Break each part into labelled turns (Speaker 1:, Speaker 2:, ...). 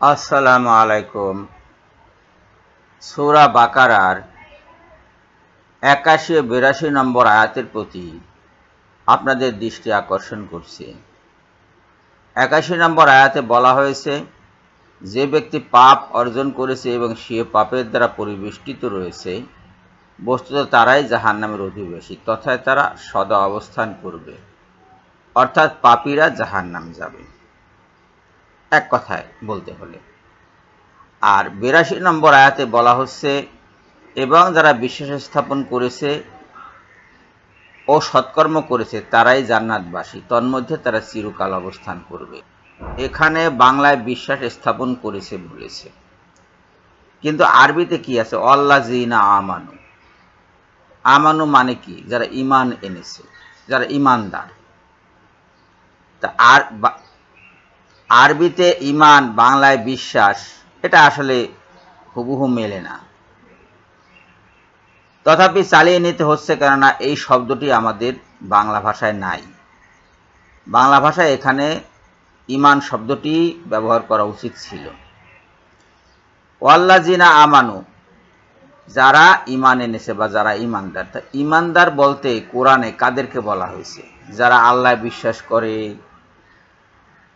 Speaker 1: আসসালামু আলাইকুম। সূরা বাকারার একাশি ও বিরাশি নম্বর আয়াতের প্রতি আপনাদের দৃষ্টি আকর্ষণ করছি। একাশি নম্বর আয়াতে বলা হয়েছে, যে ব্যক্তি পাপ অর্জন করেছে এবং সে পাপের দ্বারা পরিবেষ্টিত রয়েছে, বস্তুত তারাই জাহান্নামের অধিবাসী, তথায় তারা সদা অবস্থান করবে। অর্থাৎ পাপীরা জাহান্নাম যাবে। এক কথায় বলতে হলে। আর বিরাশি নম্বর আয়াতে বলা হচ্ছে, এবং যারা বিশ্বাস স্থাপন করেছে ও সৎকর্ম করেছে, তারাই জান্নাতবাসী। তন্মধ্যে তারা চিরকাল অবস্থান করবে। এখানে বাংলায় বিশ্বাস স্থাপন করেছে বলেছে। কিন্তু আরবিতে কি আছে? অল্লা জিনা আমানু। আমানু মানে কি? যারা ইমান এনেছে, যারা ইমানদার তা আর আরবিতে ইমান, বাংলায় বিশ্বাস, এটা আসলে হুবহু মেলে না। তথাপি চালিয়ে নিতে হচ্ছে কেননা এই শব্দটি আমাদের বাংলা ভাষায় নাই। বাংলা ভাষায় এখানে ইমান শব্দটি ব্যবহার করা উচিত ছিল। ওয়াল্লাজিনা আমানু, যারা ইমান এনেছে বা যারা ইমানদার, তা ইমানদার বলতে কোরআনে কাদেরকে বলা হয়েছে? যারা আল্লাহ বিশ্বাস করে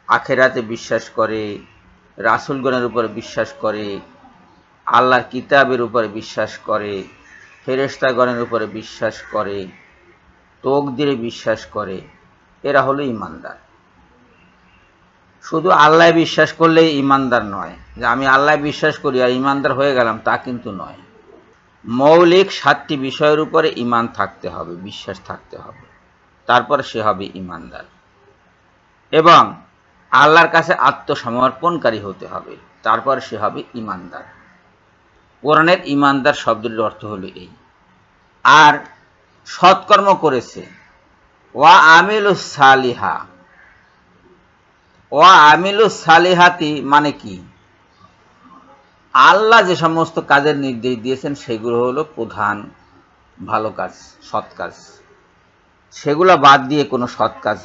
Speaker 1: আখেরাতে বিশ্বাস করে, রাসুলগণের উপর বিশ্বাস করে, আল্লাহর কিতাবের উপরে বিশ্বাস করে ফেরেস্তাগণের উপরে বিশ্বাস করে দিয়ে বিশ্বাস করে, এরা হলো ইমানদার। শুধু আল্লাহ বিশ্বাস করলেই ইমানদার নয়। যে আমি আল্লাহ বিশ্বাস করি আর ইমানদার হয়ে গেলাম তা কিন্তু নয়। মৌলিক সাতটি বিষয়ের উপরে ইমান থাকতে হবে, বিশ্বাস থাকতে হবে। তারপর সে হবে ইমানদার। এবং আল্লাহর কাছে আত্মসমর্পণকারী হতে হবে। তারপর সে হবে ইমানদার। কোরআনের ইমানদার শব্দটির অর্থ হলো এই। আর সৎকর্ম করেছে। ওয়া আমিলু সালিহা। ওয়া আমিলু সালিহাতি মানে কি? আল্লাহ যে সমস্ত কাজের নির্দেশ দিয়েছেন, সেগুলো হলো প্রধান, ভালো কাজ, সৎ কাজ। সেগুলো বাদ দিয়ে কোনো সৎ কাজ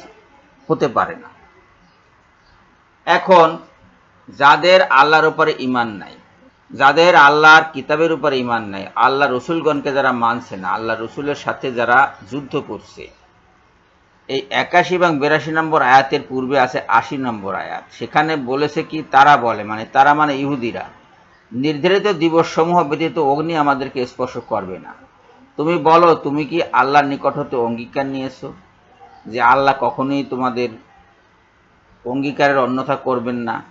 Speaker 1: হতে পারে না। এখন যাদের আল্লাহর উপরে ইমান নাই, যাদের আল্লাহর কিতাবের উপরে ইমান নাই, আল্লাহ রসুলগণকে যারা মানছে না, আল্লাহ রসুলের সাথে যারা যুদ্ধ করছে, এই একাশি এবং বিরাশি নম্বর আয়াতের পূর্বে আছে আশি নম্বর আয়াত। সেখানে বলেছে কি, তারা বলে মানে তারা মানে ইহুদিরা, নির্ধারিত দিবসসমূহ ব্যতীত অগ্নি আমাদেরকে স্পর্শ করবে না। তুমি বলো, তুমি কি আল্লাহর নিকট হতে অঙ্গীকার নিয়েছো? যে আল্লাহ কখনোই তোমাদের অঙ্গীকারের অন্যথা করবেন না।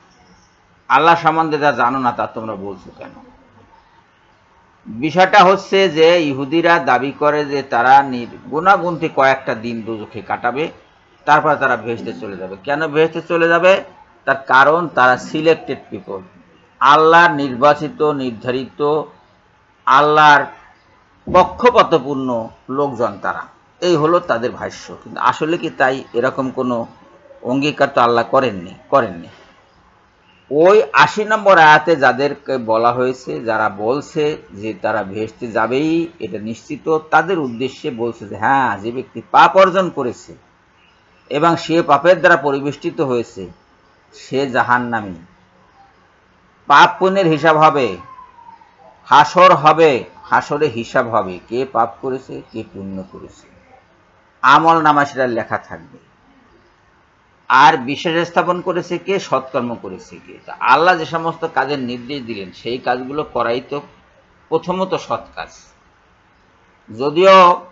Speaker 1: আল্লাহ সম্বন্ধে যা জানো না, তা তোমরা বলছো কেন? বিষয়টা হচ্ছে যে, ইহুদিরা দাবি করে যে তারা গুণাগুনতি কয়েকটা দিন দুজখে কাটাবে, তারপর তারা ভেসতে চলে যাবে। কেন ভেসতে চলে যাবে? তার কারণ তারা সিলেক্টেড পিপল আল্লাহর নির্বাচিত, নির্ধারিত, আল্লাহর পক্ষপাতপূর্ণ লোকজন তারা। এই হলো তাদের ভাষ্য। কিন্তু আসলে কি তাই এরকম কোনো অঙ্গীকার তো আল্লাহ করেননি করেননি। ওই আশি নম্বর আয়াতে যাদেরকে বলা হয়েছে, যারা বলছে যে তারা ভেসতে যাবেই, এটা নিশ্চিত, তাদের উদ্দেশ্যে বলছে যে হ্যাঁ যে ব্যক্তি পাপ অর্জন করেছে এবং সে পাপের দ্বারা পরিবেষ্টিত হয়েছে, সে জাহান নামি পাপ পুণ্যের হিসাব হবে, হাসর হবে, হাসরে হিসাব হবে, কে পাপ করেছে, কে পুণ্য করেছে। আমল নামা সেটা লেখা থাকবে। আর বিশ্বাস স্থাপন করেছে কে? সৎকর্ম করেছে কে? তা আল্লাহ যে সমস্ত কাজের নির্দেশ দিলেন, সেই কাজগুলো করাই তো প্রথমত সৎ কাজ। যদিও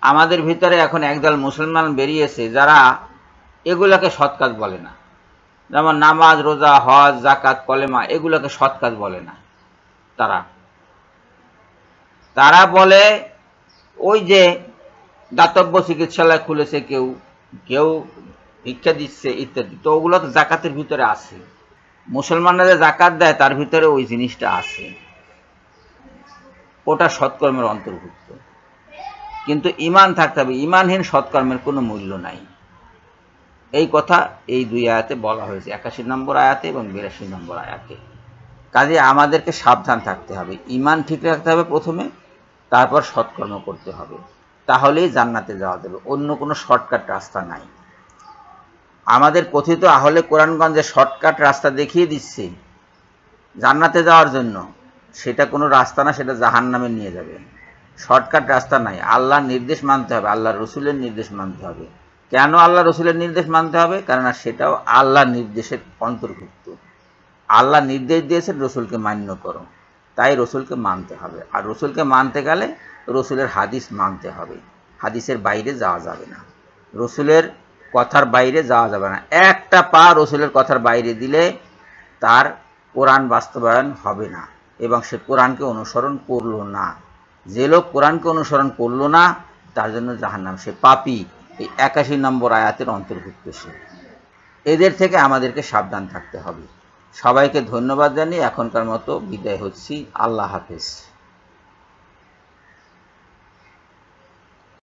Speaker 1: আমাদের ভিতরে এখন একদল মুসলমান বেরিয়েছে, যারা এগুলোকে সৎ কাজ বলে না। যেমন নামাজ, রোজা, হজ জাকাত কলেমা, এগুলোকে সৎ কাজ বলে না তারা। তারা বলে, ওই যে দাতব্য চিকিৎসালয় খুলেছে কেউ কেউ ভিক্ষা দিচ্ছে, ইত্যাদি। তো ওগুলো তো জাকাতের ভিতরে আছে। মুসলমানরা যে জাকাত দেয়, তার ভিতরে ওই জিনিসটা আছে। ওটা সৎকর্মের অন্তর্ভুক্ত। কিন্তু ইমান থাকতে হবে। ইমানহীন সৎকর্মের কোনো মূল্য নাই। এই কথা এই দুই আয়াতে বলা হয়েছে। একাশি নম্বর আয়াতে এবং বিরাশি নম্বর আয়াতে। কাজে আমাদেরকে সাবধান থাকতে হবে। ইমান ঠিক রাখতে হবে প্রথমে, তারপর সৎকর্ম করতে হবে। তাহলেই জান্নাতে যাওয়া যাবে। অন্য কোনো শর্টকাট রাস্তা নাই। আমাদের কথিত আহলে কোরআনগঞ্জে শর্টকাট রাস্তা দেখিয়ে দিচ্ছে জান্নাতে যাওয়ার জন্য। সেটা কোনো রাস্তা না, সেটা জাহান নামে নিয়ে যাবে। শর্টকাট রাস্তা নাই। আল্লাহর নির্দেশ মানতে হবে আল্লাহ রসুলের নির্দেশ মানতে হবে। কেন আল্লাহ রসুলের নির্দেশ মানতে হবে? কেননা সেটাও আল্লাহ নির্দেশের অন্তর্ভুক্ত। আল্লাহ নির্দেশ দিয়েছেন, রসুলকে মান্য করো। তাই রসুলকে মানতে হবে। আর রসুলকে মানতে গেলে রসুলের হাদিস মানতে হবে। হাদিসের বাইরে যাওয়া যাবে না। রসুলের কথার বাইরে যাওয়া যাবে না। একটা পা রসুলের কথার বাইরে দিলে তার কোরআন বাস্তবায়ন হবে না এবং সে কোরআনকে অনুসরণ করল না। যে লোক কোরআনকে অনুসরণ করল না, তার জন্য জাহান্নাম। সে পাপি। এই একাশি নম্বর আয়াতের অন্তর্ভুক্ত সে। এদের থেকে আমাদেরকে সাবধান থাকতে হবে। সবাইকে ধন্যবাদ জানিয়ে এখনকার মতো বিদায় হচ্ছি। আল্লাহ হাফেজ।